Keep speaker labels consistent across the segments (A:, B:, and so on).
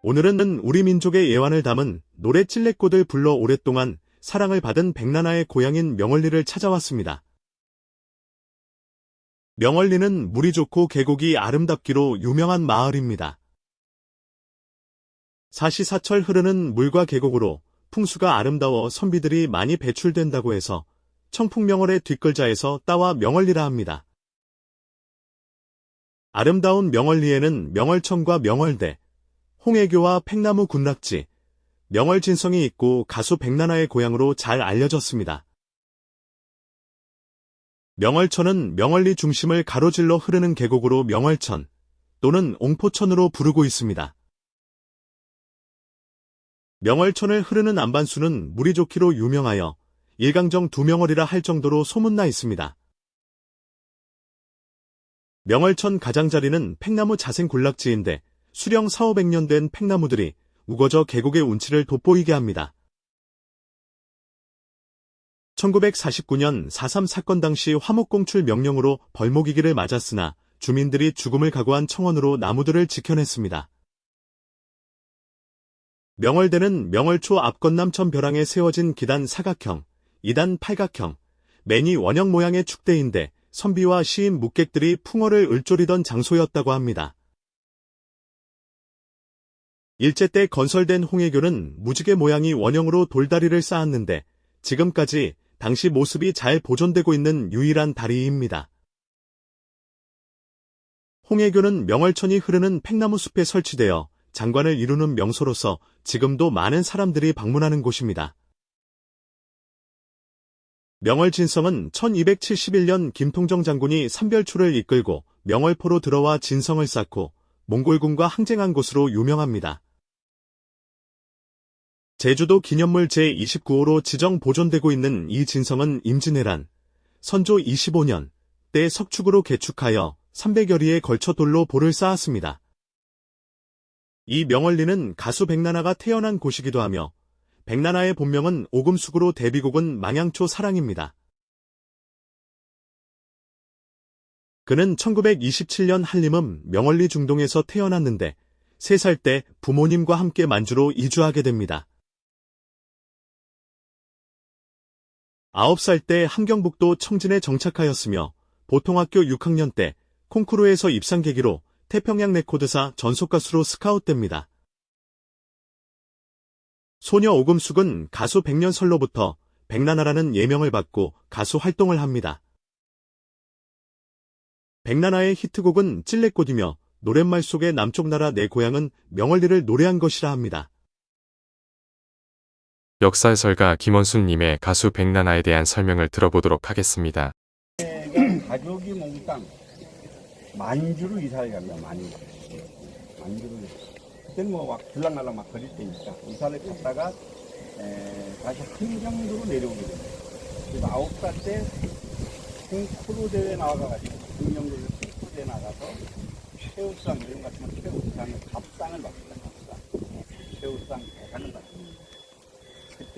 A: 오늘은 우리 민족의 예환을 담은 노래 찔레꽃을 불러 오랫동안 사랑을 받은 백나나의 고향인 명월리를 찾아왔습니다. 명월리는 물이 좋고 계곡이 아름답기로 유명한 마을입니다. 사시사철 흐르는 물과 계곡으로 풍수가 아름다워 선비들이 많이 배출된다고 해서 청풍명월의 뒷글자에서 따와 명월리라 합니다. 아름다운 명월리에는 명월천과 명월대, 홍해교와 팽나무 군락지, 명월진성이 있고 가수 백나나의 고향으로 잘 알려졌습니다. 명월천은 명월리 중심을 가로질러 흐르는 계곡으로 명월천 또는 옹포천으로 부르고 있습니다. 명월천을 흐르는 안반수는 물이 좋기로 유명하여 일강정 두명월이라 할 정도로 소문나 있습니다. 명월천 가장자리는 팽나무 자생 군락지인데 수령 4, 500년 된 팽나무들이 우거져 계곡의 운치를 돋보이게 합니다. 1949년 4.3 사건 당시 화목공출 명령으로 벌목이기를 맞았으나 주민들이 죽음을 각오한 청원으로 나무들을 지켜냈습니다. 명월대는 명월초 앞건남천 벼랑에 세워진 기단 사각형, 2단 팔각형, 매니 원형 모양의 축대인데 선비와 시인 묵객들이 풍어를 을조리던 장소였다고 합니다. 일제 때 건설된 홍해교는 무지개 모양이 원형으로 돌다리를 쌓았는데 지금까지 당시 모습이 잘 보존되고 있는 유일한 다리입니다. 홍해교는 명월천이 흐르는 팽나무 숲에 설치되어 장관을 이루는 명소로서 지금도 많은 사람들이 방문하는 곳입니다. 명월진성은 1271년 김통정 장군이 삼별초를 이끌고 명월포로 들어와 진성을 쌓고 몽골군과 항쟁한 곳으로 유명합니다. 제주도 기념물 제29호로 지정 보존되고 있는 이 진성은 임진왜란, 선조 25년 때 석축으로 개축하여 300여리에 걸쳐 돌로 볼을 쌓았습니다. 이 명월리는 가수 백나나가 태어난 곳이기도 하며 백나나의 본명은 오금숙으로 데뷔곡은 망양초 사랑입니다. 그는 1927년 한림음 명월리 중동에서 태어났는데 3살 때 부모님과 함께 만주로 이주하게 됩니다. 9살 때 함경북도 청진에 정착하였으며 보통학교 6학년 때 콩쿠르에서 입상 계기로 태평양 레코드사 전속가수로 스카웃됩니다. 소녀 오금숙은 가수 백년설로부터 백나나라는 예명을 받고 가수 활동을 합니다. 백나나의 히트곡은 찔레꽃이며 노랫말 속의 남쪽 나라 내 고향은 명월리를 노래한 것이라 합니다.
B: 역사해설가 김원순님의 가수 백나나에 대한 설명을 들어보도록 하겠습니다.
C: 가족이 몽땅 만주로 이사를 갑니다. 만주. 만주로. 그때는 뭐막 들락날락 막 거릴 때니까 이사를 갔다가 에, 다시 한경도로 내려오게 됩니다. 아홉 살때 콩쿠르 대회 나와가지고 한경도로 콩쿠르 대회 나가서 최우수상 이런 같은 건 최우수상 갑상을 받습니다. 갑상. 그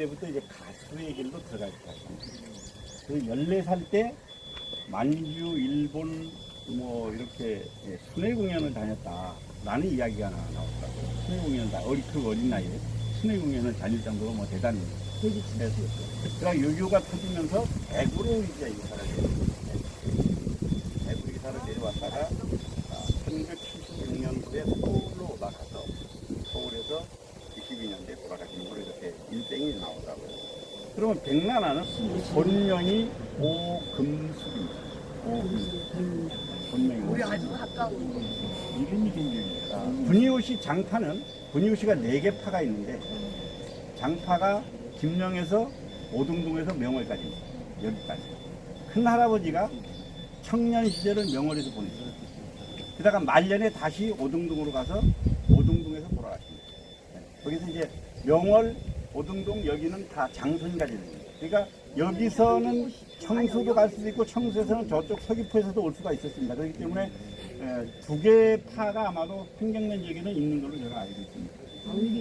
C: 때부터 이제 가수의 길로 들어갈 것 같습니다. 그 14살 때 만주, 일본, 뭐, 이렇게 예, 순회 공연을 다녔다라는 이야기가 나- 나오더라고요. 순회 공연을 다, 어리, 그 어린 나이에 순회 공연을 다닐 정도로 뭐 대단히 했었어요. 그러니까 요요가 터지면서 대구로 이제 이사를 내려왔어요. 대구 이사를 내려왔다가 1976년도에 서울로 올라가서 서울에서 92년대에 돌아가신 분이 그렇게 일생이 나오더라고요. 그러면 백나나는 본명이 오금숙입니다. 오금숙. 본명이
D: 우리. 아주 가까운
C: 이름이 굉장히 분이옷이 장파는 분이옷이가 네 개 파가 있는데 장파가 김명에서 오등동에서 명월까지입니다. 여기까지. 큰 할아버지가 청년 시절을 명월에서 보냈어요. 그다가 말년에 다시 오등동으로 가서 오등동에서 돌아가십니다. 네. 거기서 이제 명월, 오등동 여기는 다 장손까지 됩니다. 그러니까 여기서는 청수도 갈 수도 있고 청수에서는 저쪽 서귀포에서도 올 수가 있었습니다. 그렇기 때문에 두 개의 파가 아마도 평경면 지역에는 있는 걸로 제가 알고 있습니다.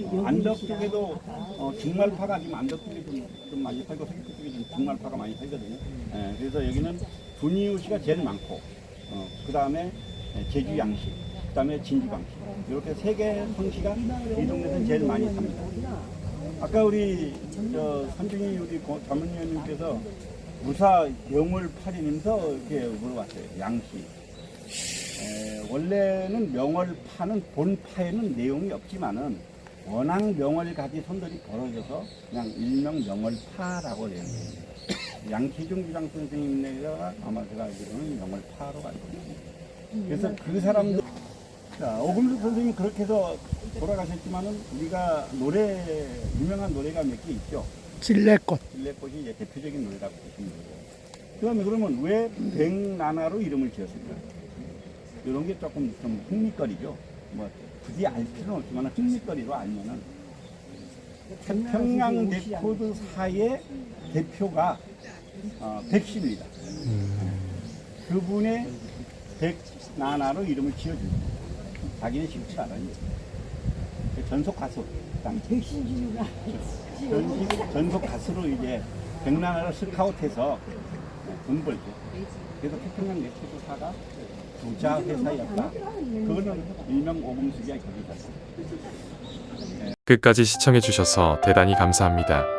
C: 어, 안덕 쪽에도 어, 중말파가 지금 안덕 쪽에 좀, 좀 많이 살고 서귀포 쪽에 좀 중말파가 많이 살거든요. 예, 그래서 여기는 분이우시가 제일 많고 그 다음에 제주 양식 그다음에 진주광씨 이렇게 세개 성씨가 이 동네에서 제일 많이 삽니다. 아까 우리 저 삼중이 우리 고- 자문위원님께서 무사 명월 8일이면서 이렇게 물어봤어요. 에, 원래는 명월파는 본파에는 내용이 없지만은 워낙 명월가지 손들이 벌어져서 그냥 일명 명월파라고 되는 거예요. 양치중 주장 선생님네가 아마 제가 알기로는 명월파로 알고 있습니다. 그래서 그 사람들 자, 오금숙 선생님 그렇게 해서 돌아가셨지만은 우리가 노래 유명한 노래가 몇 개 있죠.
D: 찔레꽃.
C: 일레꽃이 이제 대표적인 노래라고 보시면 되고요. 그다음에 그러면 왜 백나나로 이름을 지었을까? 이런 게 조금 좀 흥미거리죠. 뭐 굳이 알 필요는 없지만 흥미거리로 알면은 태평양 레코드 사의 대표가 어, 백씨입니다. 그분의 백나나로 이름을 지어줍니다. 자기는 싫지 않아요. 그 전속 가수. 백신주가 전속, 전속 가수로 이제 백나라를 스카웃해서 돈 벌죠. 그래서 태평양 레코드사가 부자 회사였다. 그거는 일명 오금숙이야 거기다.
B: 끝까지 시청해주셔서 대단히 감사합니다.